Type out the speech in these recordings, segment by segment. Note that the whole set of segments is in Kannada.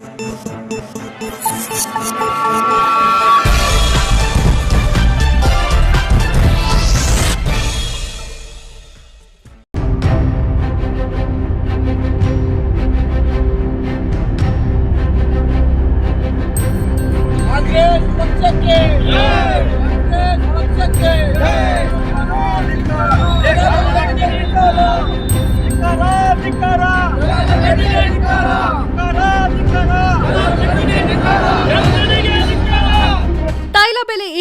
ಕಾಂಗ್ರೆಸ್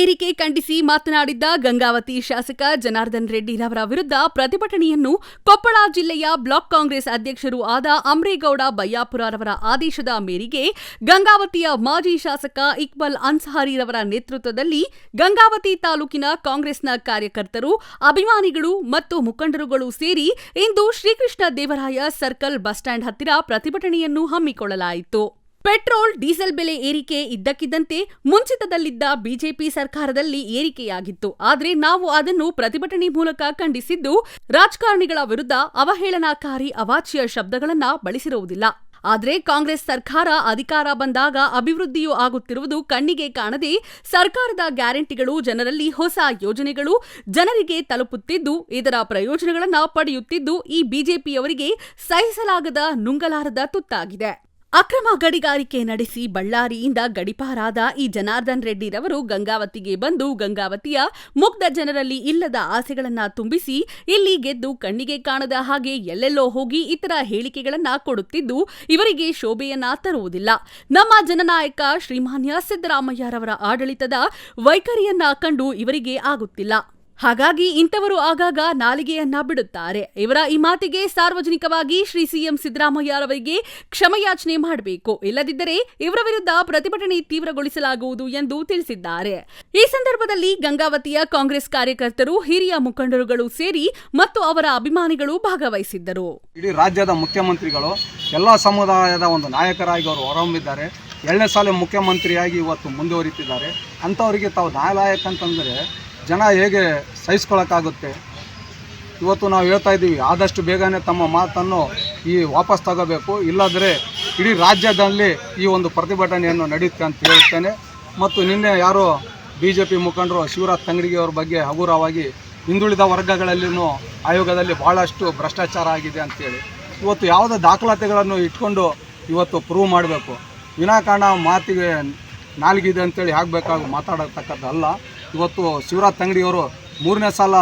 ಏರಿಕೆ ಖಂಡಿಸಿ ಮಾತನಾಡಿದ್ದ ಗಂಗಾವತಿ ಶಾಸಕ ಜನಾರ್ದನ್ ರೆಡ್ಡಿರವರ ವಿರುದ್ಧ ಪ್ರತಿಭಟನೆಯನ್ನು ಕೊಪ್ಪಳ ಜಿಲ್ಲೆಯ ಬ್ಲಾಕ್ ಕಾಂಗ್ರೆಸ್ ಅಧ್ಯಕ್ಷರು ಆದ ಅಮ್ರೇಗೌಡ ಬಯ್ಯಾಪುರರವರ ಆದೇಶದ ಮೇರೆಗೆ ಗಂಗಾವತಿಯ ಮಾಜಿ ಶಾಸಕ ಇಕ್ಬಲ್ ಅನ್ಸಾರಿರವರ ನೇತೃತ್ವದಲ್ಲಿ ಗಂಗಾವತಿ ತಾಲೂಕಿನ ಕಾಂಗ್ರೆಸ್ನ ಕಾರ್ಯಕರ್ತರು, ಅಭಿಮಾನಿಗಳು ಮತ್ತು ಮುಖಂಡರುಗಳು ಸೇರಿ ಇಂದು Srikrishna Devaraya circle bus stand ಹತ್ತಿರ ಪ್ರತಿಭಟನೆಯನ್ನು ಹಮ್ಮಿಕೊಳ್ಳಲಾಯಿತು. ಪೆಟ್ರೋಲ್, ಡೀಸೆಲ್ ಬೆಲೆ ಏರಿಕೆ ಇದ್ದಕ್ಕಿದ್ದಂತೆ ಮುಂಚಿತದಲ್ಲಿದ್ದ ಬಿಜೆಪಿ ಸರ್ಕಾರದಲ್ಲಿ ಏರಿಕೆಯಾಗಿತ್ತು. ಆದರೆ ನಾವು ಅದನ್ನು ಪ್ರತಿಭಟನೆ ಮೂಲಕ ಖಂಡಿಸಿದ್ದು ರಾಜಕಾರಣಿಗಳ ವಿರುದ್ಧ ಅವಹೇಳನಕಾರಿ ಅವಾಚ್ಯ ಶಬ್ದಗಳನ್ನ ಬಳಸಿರುವುದಿಲ್ಲ. ಆದರೆ ಕಾಂಗ್ರೆಸ್ ಸರ್ಕಾರ ಅಧಿಕಾರ ಬಂದಾಗ ಅಭಿವೃದ್ಧಿಯೂ ಆಗುತ್ತಿರುವುದು ಕಣ್ಣಿಗೆ ಕಾಣದೆ ಸರ್ಕಾರದ ಗ್ಯಾರಂಟಿಗಳು, ಜನರಲ್ಲಿ ಹೊಸ ಯೋಜನೆಗಳು, ಜನರಿಗೆ ತಲುಪುತ್ತಿದ್ದು, ಇದರ ಪ್ರಯೋಜನಗಳನ್ನು ಪಡೆಯುತ್ತಿದ್ದು ಈ ಬಿಜೆಪಿಯವರಿಗೆ ಸಹಿಸಲಾಗದ ನುಂಗಲಾರದ ತುತ್ತಾಗಿದೆ. ಅಕ್ರಮ ಗಡಿಗಾರಿಕೆ ನಡೆಸಿ ಬಳ್ಳಾರಿಯಿಂದ ಗಡಿಪಾರಾದ ಈ ಜನಾರ್ದನ್ ರೆಡ್ಡಿರವರು ಗಂಗಾವತಿಗೆ ಬಂದು ಗಂಗಾವತಿಯ ಮುಗ್ಧ ಜನರಲ್ಲಿ ಇಲ್ಲದ ಆಸೆಗಳನ್ನ ತುಂಬಿಸಿ ಇಲ್ಲಿ ಗೆದ್ದು ಕಣ್ಣಿಗೆ ಕಾಣದ ಹಾಗೆ ಎಲ್ಲೆಲ್ಲೋ ಹೋಗಿ ಇತರ ಹೇಳಿಕೆಗಳನ್ನ ಕೊಡುತ್ತಿದ್ದು ಇವರಿಗೆ ಶೋಭೆಯನ್ನ ತರುವುದಿಲ್ಲ. ನಮ್ಮ ಜನನಾಯಕ ಶ್ರೀಮಾನ್ಯ ಸಿದ್ದರಾಮಯ್ಯರವರ ಆಡಳಿತದ ವೈಖರಿಯನ್ನ ಕಂಡು ಇವರಿಗೆ ಆಗುತ್ತಿಲ್ಲ. ಹಾಗಾಗಿ ಇಂಥವರು ಆಗಾಗ ನಾಲಿಗೆಯನ್ನ ಬಿಡುತ್ತಾರೆ. ಇವರ ಈ ಮಾತಿಗೆ ಸಾರ್ವಜನಿಕವಾಗಿ ಶ್ರೀ ಸಿಎಂ ಸಿದ್ದರಾಮಯ್ಯರವರಿಗೆ ಕ್ಷಮಯಾಚನೆ ಮಾಡಬೇಕು. ಇಲ್ಲದಿದ್ದರೆ ಇವರ ವಿರುದ್ಧ ಪ್ರತಿಭಟನೆ ತೀವ್ರಗೊಳಿಸಲಾಗುವುದು ಎಂದು ತಿಳಿಸಿದ್ದಾರೆ. ಈ ಸಂದರ್ಭದಲ್ಲಿ ಗಂಗಾವತಿಯ ಕಾಂಗ್ರೆಸ್ ಕಾರ್ಯಕರ್ತರು, ಹಿರಿಯ ಮುಖಂಡರುಗಳು ಸೇರಿ ಮತ್ತು ಅವರ ಅಭಿಮಾನಿಗಳು ಭಾಗವಹಿಸಿದ್ದರು. ಇಡೀ ರಾಜ್ಯದ ಮುಖ್ಯಮಂತ್ರಿಗಳು, ಎಲ್ಲ ಸಮುದಾಯದ ಒಂದು ನಾಯಕರಾಗಿ ಅವರು ಹೊರಹೊಮ್ಮಿದ್ದಾರೆ. ಎರಡನೇ ಸಾಲ ಮುಖ್ಯಮಂತ್ರಿಯಾಗಿ ಇವತ್ತು ಮುಂದುವರಿತಿದ್ದಾರೆ. ಅಂಥವರಿಗೆ ತಾವು ನಾಯಕ ಅಂತಂದರೆ ಜನ ಹೇಗೆ ಸಹಿಸ್ಕೊಳ್ಳೋಕ್ಕಾಗುತ್ತೆ ಇವತ್ತು ನಾವು ಹೇಳ್ತಾ ಇದ್ದೀವಿ, ಆದಷ್ಟು ಬೇಗನೆ ತಮ್ಮ ಮಾತನ್ನು ಈ ವಾಪಸ್ ತಗೋಬೇಕು. ಇಲ್ಲಾಂದರೆ ಇಡೀ ರಾಜ್ಯದಲ್ಲಿ ಈ ಒಂದು ಪ್ರತಿಭಟನೆಯನ್ನು ನಡೆಯುತ್ತೆ ಅಂತ ಹೇಳ್ತೇನೆ. ಮತ್ತು ನಿನ್ನೆ ಯಾರೋ ಬಿ ಜೆ ಪಿ ಮುಖಂಡರು ಶಿವರಾಜ್ ತಂಗಡಿಗೆ ಅವ್ರ ಬಗ್ಗೆ ಹಗುರವಾಗಿ ಹಿಂದುಳಿದ ವರ್ಗಗಳಲ್ಲಿನೂ ಆಯೋಗದಲ್ಲಿ ಭಾಳಷ್ಟು ಭ್ರಷ್ಟಾಚಾರ ಆಗಿದೆ ಅಂತೇಳಿ. ಇವತ್ತು ಯಾವುದೇ ದಾಖಲಾತಿಗಳನ್ನು ಇಟ್ಕೊಂಡು ಇವತ್ತು ಪ್ರೂವ್ ಮಾಡಬೇಕು. ವಿನಾಕಾರಣ ಮಾತಿಗೆ ನಾಲ್ಗಿದೆ ಅಂತೇಳಿ ಆಗಬೇಕಾಗಿ ಮಾತಾಡತಕ್ಕದ್ದಲ್ಲ. ಇವತ್ತು ಶಿವರಾಜ್ ತಂಗಡಿಯವರು ಮೂರನೇ ಸಲ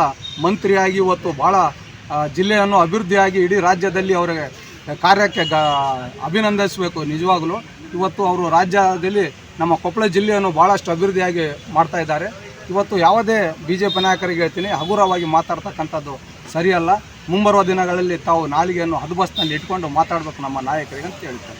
ಮಂತ್ರಿಯಾಗಿ ಇವತ್ತು ಭಾಳ ಜಿಲ್ಲೆಯನ್ನು ಅಭಿವೃದ್ಧಿಯಾಗಿ ಇಡೀ ರಾಜ್ಯದಲ್ಲಿ ಅವರಿಗೆ ಕಾರ್ಯಕ್ಕೆ ಗ, ಅಭಿನಂದಿಸಬೇಕು ನಿಜವಾಗಲೂ. ಇವತ್ತು ಅವರು ರಾಜ್ಯದಲ್ಲಿ ನಮ್ಮ ಕೊಪ್ಪಳ ಜಿಲ್ಲೆಯನ್ನು ಭಾಳಷ್ಟು ಅಭಿವೃದ್ಧಿಯಾಗಿ ಮಾಡ್ತಾ ಇದ್ದಾರೆ. ಇವತ್ತು ಯಾವುದೇ ಬಿ ಜೆ ಪಿ ನಾಯಕರಿಗೆ ಹೇಳ್ತೀನಿ, ಹಗುರವಾಗಿ ಮಾತಾಡ್ತಕ್ಕಂಥದ್ದು ಸರಿಯಲ್ಲ. ಮುಂಬರುವ ದಿನಗಳಲ್ಲಿ ತಾವು ನಾಲಿಗೆಯನ್ನು ಹದಬಸ್ನಲ್ಲಿ ಇಟ್ಕೊಂಡು ಮಾತಾಡಬೇಕು ನಮ್ಮ ನಾಯಕರಿಗೆ ಅಂತ ಹೇಳ್ತಾರೆ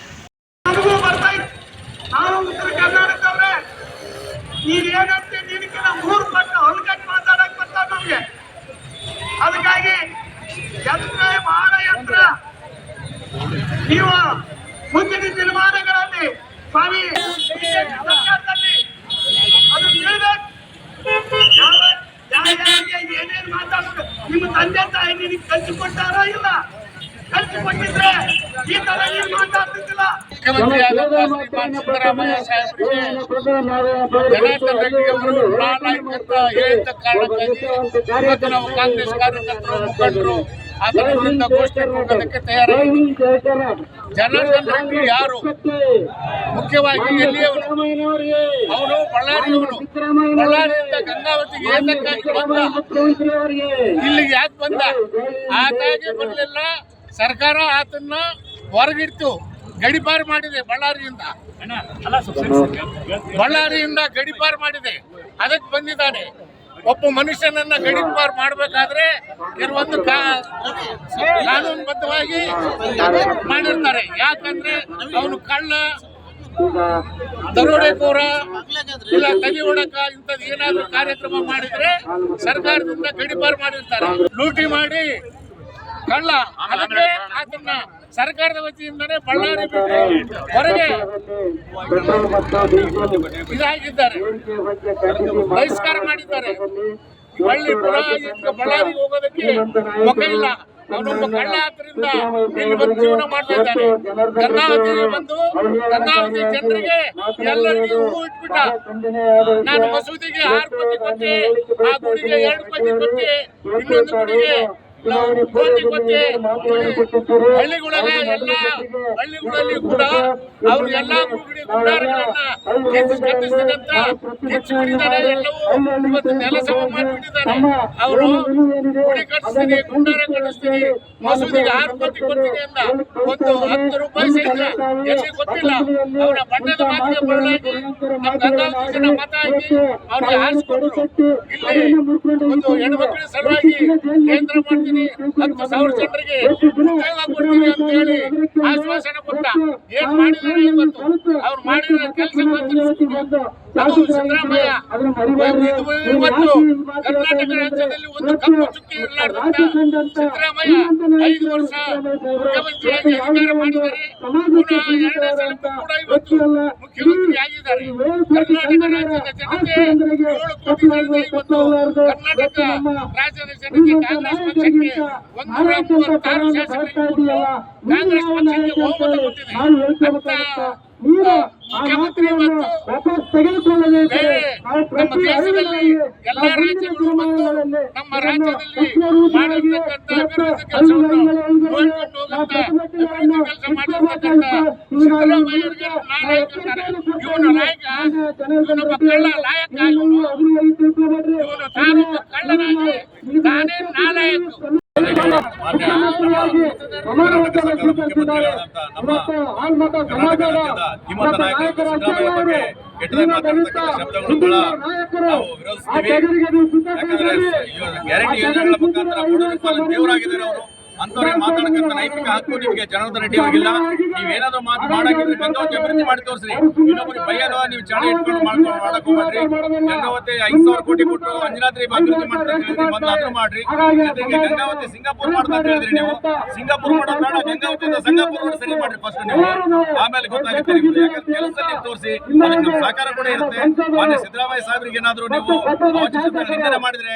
ಮಾತಾಡ್ತಿದ್ದಿಲ್ಲ ಮುಖ್ಯಮಂತ್ರಿಯಾದಂತಹ ಶ್ರೀಮಾನ್ ಸಿದ್ದರಾಮಯ್ಯ ಸಾಹೇಬರಿಗೆ ಜನಾರ್ದನ್ ರೆಡ್ಡಿ ಅವರು ಪ್ರಾಣಾಯಿಕ ಅಂತ ಹೇಳಿದ ಕಾರಣಕ್ಕಾಗಿ ಇವತ್ತು ನಾವು ಕಾಂಗ್ರೆಸ್ ಕಾರ್ಯಕರ್ತರು ಮುಖಂಡರು ಅದರ ವಿರುದ್ಧ ಘೋಷಣೆ ಕೂಗೋದಕ್ಕೆ ತಯಾರಾಗಿದ್ದೀವಿ ಜನಾರ್ದನ್ ರೆಡ್ಡಿ ಯಾರು? ಮುಖ್ಯವಾಗಿ ಎಲ್ಲಿಯವನು ಅವನು ಬಳ್ಳಾರಿಯವರು ಬಳ್ಳಾರಿಯಿಂದ ಗಂಗಾವತಿಗೆ ಏತಕ್ಕಾಗಿ ಬಂದ ಇಲ್ಲಿಗೆ ಯಾಕೆ ಬಂದ? ಆತಾಗಿ ಬರಲಿಲ್ಲ. ಸರ್ಕಾರ ಆತನ್ನ ಹೊರಗಿಡ್ತು. ಗಡಿಪಾರು ಮಾಡಿದೆ ಬಳ್ಳಾರಿಯಿಂದ. ಬಳ್ಳಾರಿಯಿಂದ ಗಡಿಪಾರು ಮಾಡಿದೆ. ಅದಕ್ಕೆ ಬಂದಿದ್ದಾನೆ. ಒಬ್ಬ ಮನುಷ್ಯನನ್ನ ಗಡಿಪಾರು ಮಾಡಬೇಕಾದ್ರೆ ಕೆಲವೊಂದು ಕಾನೂನುಬದ್ಧವಾಗಿ ಮಾಡಿರ್ತಾರೆ. ಯಾಕಂದ್ರೆ ಅವನು ಕಳ್ಳ ದರೋಡೆಕೋರ ಇಲ್ಲ ತಲೆ ಹೊಡಕ ಇಂಥದ್ದು ಏನಾದ್ರೂ ಕಾರ್ಯಕ್ರಮ ಮಾಡಿದ್ರೆ ಸರ್ಕಾರದಿಂದ ಗಡಿಪಾರು ಮಾಡಿರ್ತಾರೆ. ಲೂಟಿ ಮಾಡಿ ಕಳ್ಳ. ಅದಕ್ಕೆ ಅದನ್ನ ಸರ್ಕಾರದ ವತಿಯಿಂದನೇ ಬಳ್ಳಾರಿ ಹೊರಗೆ ಇದಾಗಿದ್ದಾರೆ. ಬಹಿಷ್ಕಾರ ಮಾಡಿದ್ದಾರೆ. ಬಳ್ಳಿ ಬಳ್ಳಾರಿಗೆ ಹೋಗೋದಕ್ಕೆ ಮುಖ ಇಲ್ಲ. ಅವನೊಬ್ಬ ಕಳ್ಳ ಆದ್ರಿಂದ ಇಲ್ಲಿ ಬಂದು ಜೀವನ ಮಾಡ್ತಾ ಇದ್ದಾರೆ. ಗಂಗಾವತಿ ಬಂದು ಗಂಗಾವತಿ ಜನರಿಗೆ ಎಲ್ಲರಿಗೂ ಹೂ ಇಟ್ಬಿಟ್ಟ. ನಾನು ಮಸೂದಿಗೆ ಆರು ಕೋಟಿ ಕೊಟ್ಟೆ ಆ ಗುಡಿಗೆ ಎರಡು ಕೋಟಿ ಕೊಟ್ಟೆ ಇನ್ನೊಂದು ಗುಡಿಗೆ ನಾವು ಹಳ್ಳಿಗಳಾಗ ಎಲ್ಲ ಹಳ್ಳಿಗಳಲ್ಲಿ ಕೂಡ ಅವ್ರು ಎಲ್ಲಾ ಅಂತ ಬಿಟ್ಟಿದ್ದಾರೆ ಎಲ್ಲವೂ ಇವತ್ತು ನೆಲಸಮ ಮಾಡಿಬಿಟ್ಟಿದ್ದಾರೆ. ಅವರು ಗುಡಿ ಕಟ್ಟಿಸ್ತೀನಿ ಗುಂಡಾರ ಕಟ್ಟಿಸ್ತೀನಿ ಮಸೂದಿಗೆ ಆರು ಕೋಟಿ ಕೊಡ್ತೀನಿ ಅಂತ ಒಂದು ಹತ್ತು ರೂಪಾಯಿ ಸಹಿತ ಎಲ್ಲಿ ಗೊತ್ತಿಲ್ಲ. ಅವರ ಬಣ್ಣದ ಮಾತಿಗೆ ಬರಲಾಗಿ ನಮ್ಮ ಜನ ಮತ ಹಾಕಿ ಅವ್ರಿಗೆ ಆರಿಸ್ಕೊಟ್ರು ಇಲ್ಲಿ ಒಂದು ಹೆಣ್ಮಕ್ಳ ಸಲುವಾಗಿ ಕೇಂದ್ರ ಮಾಡ್ತೀನಿ. ಹತ್ತು ಸಾವಿರ ಜನರಿಗೆ ಉದ್ಯೋಗ ಕೊಡ್ತೀನಿ ಅಂತ ಹೇಳಿ ಆಶ್ವಾಸನೆ ಕೊಟ್ಟ. ಏನ್ ಮಾಡಿದ್ದಾರೆ ಇವತ್ತು? ಅವ್ರು ಮಾಡಿರೋ ಕೆಲಸ ಅದು ಸಿದ್ದರಾಮಯ್ಯ. ಇವತ್ತು ಕರ್ನಾಟಕ ರಾಜ್ಯದಲ್ಲಿ ಒಂದು ಕಪ್ಪು ಚುಕ್ಕಿ ಇರಲಾರ್ದಂತ ಸಿದ್ದರಾಮಯ್ಯ ಐದು ವರ್ಷ ಮುಖ್ಯಮಂತ್ರಿಯಾಗಿ ಅಧಿಕಾರ ಮಾಡಿದ್ದಾರೆ. ಪುನಃ ಎರಡನೇ ಸಲಕ್ಕೂ ಕೂಡ ಇವತ್ತು ಮುಖ್ಯಮಂತ್ರಿ ಆಗಿದ್ದಾರೆ. ಕರ್ನಾಟಕ ರಾಜ್ಯದ ಜನತೆ ಏಳು ಕೋಟಿ ಜನತೆ ಇವತ್ತು ಕರ್ನಾಟಕ ರಾಜ್ಯದ ಜನತೆ ಕಾಂಗ್ರೆಸ್ ಪಕ್ಷಕ್ಕೆ ಒಂದೂರ ಮೂವತ್ತಾರು ಶಾಸಕರಿಗೆ ಕೊಟ್ಟು ಕಾಂಗ್ರೆಸ್ ಪಕ್ಷಕ್ಕೆ ಬಹುಮತ ಕೊಟ್ಟಿದೆ ಅಂತ ಮುಖ್ಯಮಂತ್ರಿ ತೆಗೆದುಕೊಳ್ಳಬೇಕು ಬೇರೆ ನಮ್ಮ ದೇಶದಲ್ಲಿ ಎಲ್ಲ ರಾಜ್ಯಗಳು ಬಂದು ನಮ್ಮ ರಾಜ್ಯದಲ್ಲಿ ಇವನು ಇವನು ಕಳ್ಳನಾಗಿ ತಾನೇ ನಾಲಾಯಕ ಧೀಮಂತ ನಾಯಕರು ಸಿದ್ದರಾಮಯ್ಯ ಬಗ್ಗೆ ಅಂತವ್ರಿಗೆ ಮಾತಾಡಕ್ಕಂತ ನೈತಿಕ ಹಕ್ಕು ನಿಮಗೆ ಜನಾರ್ದನ್ ರೆಡ್ಡಿ ಅವರಿಗಿಲ್ಲ. ನೀವೇನಾದ್ರೂ ಮಾತು ಮಾಡಾಕಿದ್ರೆ ಗಂಗಾವತಿ ಅಭಿವೃದ್ಧಿ ಮಾಡಿ ತೋರಿಸ್ರಿ. ಇನ್ನೊಬ್ಬರಿಗೆ ಭಯದ ನೀವು ಚಾಳಿ ಇಟ್ಕೊಂಡು ಮಾಡ್ಕೊಂಡು ಮಾಡಕ್ ಹೋಗ್ಬೇಡ್ರಿ. ಗಂಗಾವತಿ ಐದು ಸಾವಿರ ಕೋಟಿ ಕೊಟ್ಟು ಅಂಜನಾದ್ರಿ ಅಭಿವೃದ್ಧಿ ಮಾಡ್ತಾರೆ ಹೇಳಿದ್ರಿ ಮಾಡ್ರಿ. ಜೊತೆಗೆ ಗಂಗಾವತಿ ಸಿಂಗಾಪುರ್ ಮಾಡ್ತಾ ಅಂತ ಹೇಳಿದ್ರಿ ನೀವು. ಸಿಂಗಾಪುರ್ ಮಾಡೋ ಬೇಡ ಗಂಗಾವತಿಯಿಂದ ಸಿಂಗಾಪುರ್ ರೋಡ್ ಸರಿ ಮಾಡ್ರಿ ಫಸ್ಟ್ ನೀವು. ಆಮೇಲೆ ಗೊತ್ತಾಗುತ್ತೆ ನಿಮ್ಗೆ. ಯಾಕಂದ್ರೆ ಕೆಲಸದಲ್ಲಿ ತೋರಿಸಿ ಅದಕ್ಕೆ ನಮ್ಮ ಸಹಕಾರ ಕೂಡ ಇರುತ್ತೆ. ಮಾನ್ಯ ಸಿದ್ದರಾಮಯ್ಯ ಸಾಹೇಬ್ರಿಗೆ ಏನಾದ್ರು ನೀವು ಮಾಡಿದ್ರೆ